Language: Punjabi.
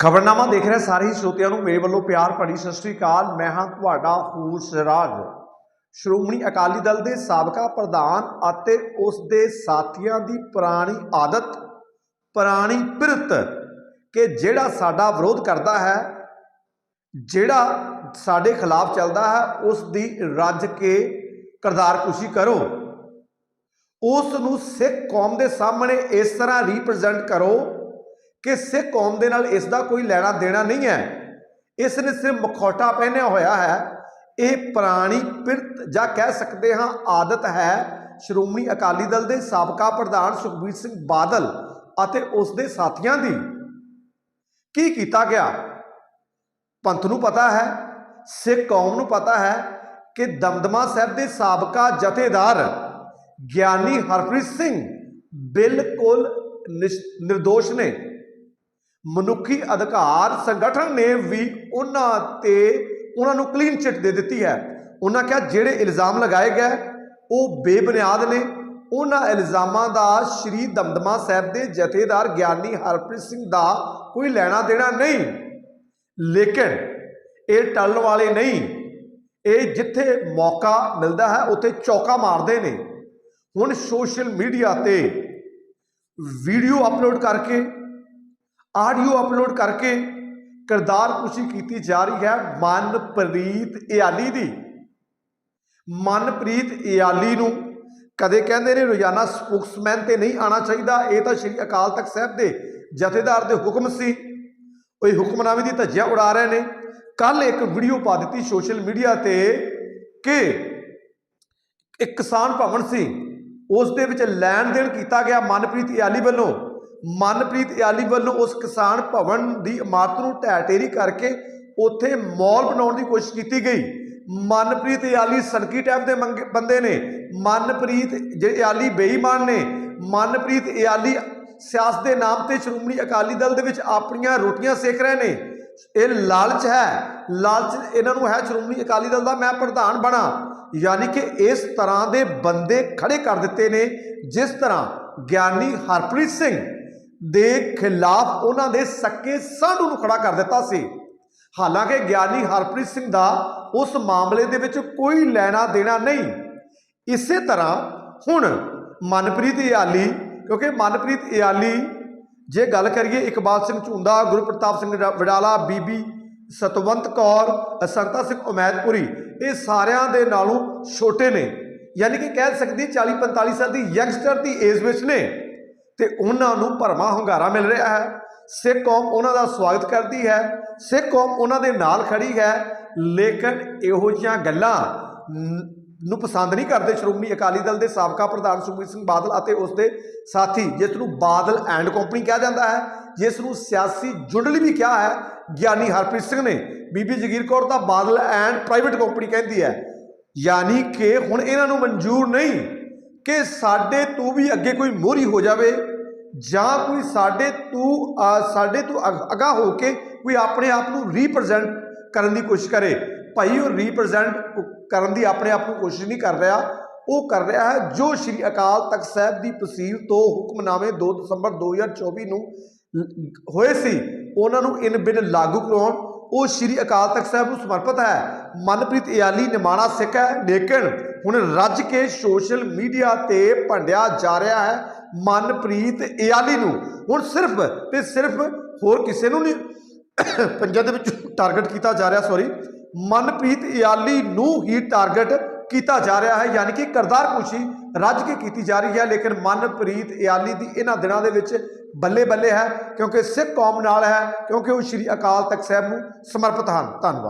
ਖਬਰਨਾਮਾ ਦੇਖ ਰਹੇ ਸਾਰੇ ਹੀ ਸਰੋਤਿਆਂ ਨੂੰ ਮੇਰੇ ਵੱਲੋਂ ਪਿਆਰ ਭਰੀ ਸਤਿ ਸ੍ਰੀ ਅਕਾਲ। ਮੈਂ ਹਾਂ ਤੁਹਾਡਾ ਹੂਰ ਸਿਰਾਜ। ਸ਼੍ਰੋਮਣੀ ਅਕਾਲੀ ਦਲ ਦੇ ਸਾਬਕਾ ਪ੍ਰਧਾਨ ਅਤੇ ਉਸ ਦੇ ਸਾਥੀਆਂ ਦੀ ਪੁਰਾਣੀ ਆਦਤ, ਪੁਰਾਣੀ ਪਿਰਤ ਕਿ ਜਿਹੜਾ ਸਾਡਾ ਵਿਰੋਧ ਕਰਦਾ ਹੈ, ਜਿਹੜਾ ਸਾਡੇ ਖਿਲਾਫ ਚੱਲਦਾ ਹੈ ਉਸ ਦੀ ਰੱਜ ਕੇ ਕਰਦਾਰਕੁਸ਼ੀ ਕਰੋ। ਉਸ ਨੂੰ ਸਿੱਖ ਕੌਮ ਦੇ ਸਾਹਮਣੇ ਇਸ ਤਰ੍ਹਾਂ ਰਿਪਰੈਜ਼ੈਂਟ ਕਰੋ ਕਿ ਸਿੱਖ ਕੌਮ ਦੇ ਨਾਲ ਇਸ ਦਾ ਕੋਈ ਲੈਣਾ ਦੇਣਾ ਨਹੀਂ ਹੈ। ਇਸ ਨੇ ਸਿਰਫ ਮਖੌਟਾ ਪਹਿਨਿਆ ਹੋਇਆ ਹੈ। ਇਹ ਪੁਰਾਣੀ ਪਿਰਤ ਜਾਂ ਕਹਿ ਸਕਦੇ ਹਾਂ ਆਦਤ ਹੈ। ਸ਼੍ਰੋਮਣੀ ਅਕਾਲੀ ਦਲ ਦੇ ਸਾਬਕਾ ਪ੍ਰਧਾਨ ਸੁਖਬੀਰ ਸਿੰਘ ਬਾਦਲ ਅਤੇ ਉਸ ਦੇ ਸਾਥੀਆਂ ਦੀ। ਕੀ ਕੀਤਾ ਗਿਆ? ਪੰਥ ਨੂੰ ਪਤਾ ਹੈ, ਸਿੱਖ ਕੌਮ ਨੂੰ ਪਤਾ ਹੈ ਕਿ ਦਮਦਮਾ ਸਾਹਿਬ ਦੇ ਸਾਬਕਾ ਜਥੇਦਾਰ ਗਿਆਨੀ ਹਰਪ੍ਰੀਤ ਸਿੰਘ ਬਿਲਕੁਲ ਨਿਸ਼- ਨਿਰਦੋਸ਼ ਨੇ। ਮਨੁੱਖੀ ਅਧਿਕਾਰ ਸੰਗਠਨ ਨੇ ਵੀ ਉਹਨਾਂ ਤੇ ਉਹਨਾਂ ਨੂੰ ਕਲੀਨ ਚਿੱਟ ਦੇ ਦਿੱਤੀ ਹੈ। ਉਹਨਾਂ ਕਿਹਾ ਜਿਹੜੇ ਇਲਜ਼ਾਮ ਲਗਾਏ ਗਏ, ਉਹ ਬੇਬੁਨਿਆਦ ਨੇ। ਉਹਨਾਂ ਇਲਜ਼ਾਮਾਂ ਦਾ ਸ਼੍ਰੀ ਦਮਦਮਾ ਸਾਹਿਬ ਦੇ ਜਥੇਦਾਰ ਗਿਆਨੀ ਹਰਪ੍ਰੀਤ ਸਿੰਘ ਦਾ ਕੋਈ ਲੈਣਾ ਦੇਣਾ ਨਹੀਂ। ਲੇਕਿਨ ਇਹ ਟਲਣ ਵਾਲੇ ਨਹੀਂ। ਇਹ ਜਿੱਥੇ ਮੌਕਾ ਮਿਲਦਾ ਹੈ, ਉੱਥੇ ਚੌਕਾ ਮਾਰਦੇ ਨੇ। ਹੁਣ ਸੋਸ਼ਲ ਮੀਡੀਆ ਤੇ ਵੀਡੀਓ ਅਪਲੋਡ ਕਰਕੇ ਆਡੀਓ ਅਪਲੋਡ ਕਰਕੇ ਕਿਰਦਾਰ ਕੁਸ਼ੀ ਕੀਤੀ ਜਾ ਰਹੀ ਹੈ ਮਨਪ੍ਰੀਤ ਇਆਲੀ ਦੀ। ਮਨਪ੍ਰੀਤ ਇਆਲੀ ਨੂੰ ਕਦੇ ਕਹਿੰਦੇ ਨੇ, ਰੋਜ਼ਾਨਾ ਸਪੋਕਸਮੈਨ ਤੇ ਨਹੀਂ ਆਣਾ ਚਾਹੀਦਾ। ਇਹ ਤਾਂ ਸ਼੍ਰੀ ਅਕਾਲ ਤਖਤ ਸਾਹਿਬ ਦੇ ਜਥੇਦਾਰ ਦੇ ਹੁਕਮ ਸੀ। ਉਹ ਇਹ ਹੁਕਮਨਾਮੇ ਦੀ ਧੱਜਿਆ ਉਡਾ ਰਹੇ ਨੇ। ਕੱਲ ਇੱਕ ਵੀਡੀਓ ਪਾ ਦਿੱਤੀ ਸੋਸ਼ਲ ਮੀਡੀਆ ਤੇ ਕਿ ਇੱਕ ਕਿਸਾਨ ਭਵਨ ਸੀ। ਉਸ ਦੇ ਵਿੱਚ ਲੈਣ ਦੇਣ ਕੀਤਾ ਗਿਆ ਮਨਪ੍ਰੀਤ ਇਆਲੀ ਵੱਲੋਂ। ਮਨਪ੍ਰੀਤ ਇਆਲੀ ਵੱਲੋਂ ਉਸ ਕਿਸਾਨ ਭਵਨ ਦੀ ਇਮਾਰਤ ਨੂੰ ਢਹਿ ਢੇਰੀ ਕਰਕੇ ਉੱਥੇ ਮਾਲ ਬਣਾਉਣ ਦੀ ਕੋਸ਼ਿਸ਼ ਕੀਤੀ ਗਈ। ਮਨਪ੍ਰੀਤ ਇਆਲੀ ਸੜਕੀ ਟਾਈਪ ਦੇ ਮੰਗੇ- ਬੰਦੇ ਨੇ। ਮਨਪ੍ਰੀਤ, ਜਿਹੜੇ ਇਆਲੀ ਬੇਈਮਾਨ ਨੇ, ਮਨਪ੍ਰੀਤ ਇਆਲੀ ਸਿਆਸਤ ਦੇ ਨਾਮ ਤੇ ਸ਼੍ਰੋਮਣੀ ਅਕਾਲੀ ਦਲ ਦੇ ਵਿੱਚ ਆਪਣੀਆਂ ਰੋਟੀਆਂ ਸੇਕ ਰਹੇ ਨੇ। ਇਹ ਲਾਲਚ ਹੈ। ਲਾਲਚ ਇਹਨਾਂ ਨੂੰ ਹੈ ਸ਼੍ਰੋਮਣੀ ਅਕਾਲੀ ਦਲ ਦਾ ਮੈਂ ਪ੍ਰਧਾਨ ਬਣਾ। ਯਾਨੀ ਕਿ ਇਸ ਤਰ੍ਹਾਂ ਦੇ ਬੰਦੇ ਖੜੇ ਕਰ ਦਿੱਤੇ ਨੇ, ਜਿਸ ਤਰ੍ਹਾਂ ਗਿਆਨੀ ਹਰਪ੍ਰੀਤ ਸਿੰਘ ਦੇ ਖਿਲਾਫ ਉਹਨਾਂ ਦੇ ਸੱਕੇ ਸਾਂਢੂ ਨੂੰ ਖੜਾ ਕਰ ਦਿੱਤਾ ਸੀ। ਹਾਲਾਂਕਿ ਗਿਆਨੀ ਹਰਪ੍ਰੀਤ ਸਿੰਘ ਦਾ ਉਸ ਮਾਮਲੇ ਦੇ ਵਿੱਚ ਕੋਈ ਲੈਣਾ ਦੇਣਾ ਨਹੀਂ। ਇਸੇ ਤਰ੍ਹਾਂ ਹੁਣ ਮਨਪ੍ਰੀਤ ਇਆਲੀ, ਕਿਉਂਕਿ ਮਨਪ੍ਰੀਤ ਇਆਲੀ, ਜੇ ਗੱਲ ਕਰੀਏ ਇਕਬਾਲ ਸਿੰਘ ਝੁੰਦਾ, ਗੁਰਪ੍ਰਤਾਪ ਸਿੰਘ ਵਡਾ- ਵਡਾਲਾ, ਬੀਬੀ ਸਤਵੰਤ ਕੌਰ ਸੰਤਾ ਸਿੰਘ ਉਮੈਦਪੁਰੀ, ਇਹ ਸਾਰਿਆਂ ਦੇ ਨਾਲੋਂ ਛੋਟੇ ਨੇ। ਯਾਨੀ ਕਿ ਕਹਿ ਸਕਦੀ 40 45 ਸਾਲ ਦੀ ਯੰਗਸਟਰ ਦੀ ਏਜ ਵਿੱਚ ਨੇ। ਤੇ ਉਹਨਾਂ ਨੂੰ ਭਰਮਾ ਹੁੰਗਾਰਾ ਮਿਲ ਰਿਹਾ ਹੈ। ਸਿੱਖ ਕੌਮ ਉਹਨਾਂ ਦਾ ਸਵਾਗਤ ਕਰਦੀ ਹੈ। ਸਿੱਖ ਕੌਮ ਉਹਨਾਂ ਦੇ ਨਾਲ ਖੜੀ ਹੈ। ਲੇਕਿਨ ਇਹੋ ਜਿਹੀਆਂ ਗੱਲਾਂ ਨੂੰ ਪਸੰਦ ਨਹੀਂ ਕਰਦੇ ਸ਼੍ਰੋਮਣੀ ਅਕਾਲੀ ਦਲ ਦੇ ਸਾਬਕਾ ਪ੍ਰਧਾਨ ਸੁਖਬੀਰ ਸਿੰਘ ਬਾਦਲ ਅਤੇ ਉਸ ਦੇ ਸਾਥੀ, ਜਿਸ ਨੂੰ ਬਾਦਲ ਐਂਡ ਕੰਪਨੀ ਕਿਹਾ ਜਾਂਦਾ ਹੈ, ਜਿਸ ਨੂੰ ਸਿਆਸੀ ਜੁੰਡਲੀ ਵੀ ਕਿਹਾ ਹੈ। ਗਿਆਨੀ ਹਰਪ੍ਰੀਤ ਸਿੰਘ ਨੇ ਬੀਬੀ ਜਗੀਰ ਕੌਰ ਦਾ ਬਾਦਲ ਐਂਡ ਪ੍ਰਾਈਵੇਟ ਕੰਪਨੀ ਕਹਿੰਦੀ ਹੈ। ਯਾਨੀ ਕਿ ਹੁਣ ਇਹਨਾਂ ਨੂੰ ਮਨਜ਼ੂਰ ਨਹੀਂ ਕਿ ਸਾਡੇ ਤੋਂ ਵੀ ਅੱਗੇ ਕੋਈ ਮੋਹਰੀ ਹੋ ਜਾਵੇ ਜਾਂ ਕੋਈ ਸਾਡੇ ਤੋਂ ਸਾਡੇ ਤੋਂ ਅਗ- ਅਗਾਂਹ ਹੋ ਕੇ ਕੋਈ ਆਪਣੇ ਆਪ ਨੂੰ ਰੀਪ੍ਰੈਜ਼ੈਂਟ ਕਰਨ ਦੀ ਕੋਸ਼ਿਸ਼ ਕਰੇ। ਭਾਈ, ਉਹ ਰੀਪ੍ਰੈਜ਼ੈਂਟ ਕਰਨ ਦੀ ਆਪਣੇ ਆਪ ਨੂੰ ਕੋਸ਼ਿਸ਼ ਨਹੀਂ ਕਰ ਰਿਹਾ। ਉਹ ਕਰ ਰਿਹਾ ਹੈ ਜੋ ਸ਼੍ਰੀ ਅਕਾਲ ਤਖਤ ਸਾਹਿਬ ਦੀ ਤਸੀਲ ਤੋਂ ਹੁਕਮਨਾਮੇ 2 ਦਸੰਬਰ 2024 ਨੂੰ ਹੋਏ ਸੀ। ਉਹਨਾਂ ਨੂੰ ਇਨ ਬਿਨ ਲਾਗੂ ਕਰਾਉਣ ਉਹ ਸ਼੍ਰੀ ਅਕਾਲ ਤਖਤ ਸਾਹਿਬ ਨੂੰ ਸਮਰਪਿਤ ਹੈ। ਮਨਪ੍ਰੀਤ ਇਆਲੀ, ਨਿਮਾਣਾ ਸਿੱਖ ਹੈ। ਲੇਕਿਨ ਹੁਣ ਰੱਜ ਕੇ ਸੋਸ਼ਲ ਮੀਡੀਆ ਤੇ ਭੰਡਿਆ ਜਾ ਰਿਹਾ ਹੈ ਮਨਪ੍ਰੀਤ ਇਆਲੀ ਨੂੰ। ਹੁਣ ਸਿਰਫ ਤੇ ਸਿਰਫ ਹੋਰ ਕਿਸੇ ਨੂੰ ਨਹੀਂ ਪੰਜਾਂ ਦੇ ਵਿੱਚ ਟਾਰਗੇਟ ਕੀਤਾ ਜਾ ਰਿਹਾ ਸੌਰੀ ਮਨਪ੍ਰੀਤ ਇਆਲੀ ਨੂੰ ਹੀ ਟਾਰਗੇਟ ਕੀਤਾ ਜਾ ਰਿਹਾ ਹੈ। ਯਾਨੀ ਕਿ ਕਰਦਾਰ ਕੁਸ਼ੀ ਰੱਜ ਕੇ ਕੀਤੀ ਜਾ ਰਹੀ ਹੈ। ਲੇਕਿਨ ਮਨਪ੍ਰੀਤ ਇਆਲੀ ਦੀ ਇਹਨਾਂ ਦਿਨਾਂ ਦੇ ਵਿੱਚ ਬੱਲੇ ਬੱਲੇ ਹੈ, ਕਿਉਂਕਿ ਸਿੱਖ ਕੌਮ ਨਾਲ ਹੈ, ਕਿਉਂਕਿ ਉਹ ਸ਼੍ਰੀ ਅਕਾਲ ਤਖਤ ਸਾਹਿਬ ਨੂੰ ਸਮਰਪਿਤ ਹਨ। ਧੰਨਵਾਦ।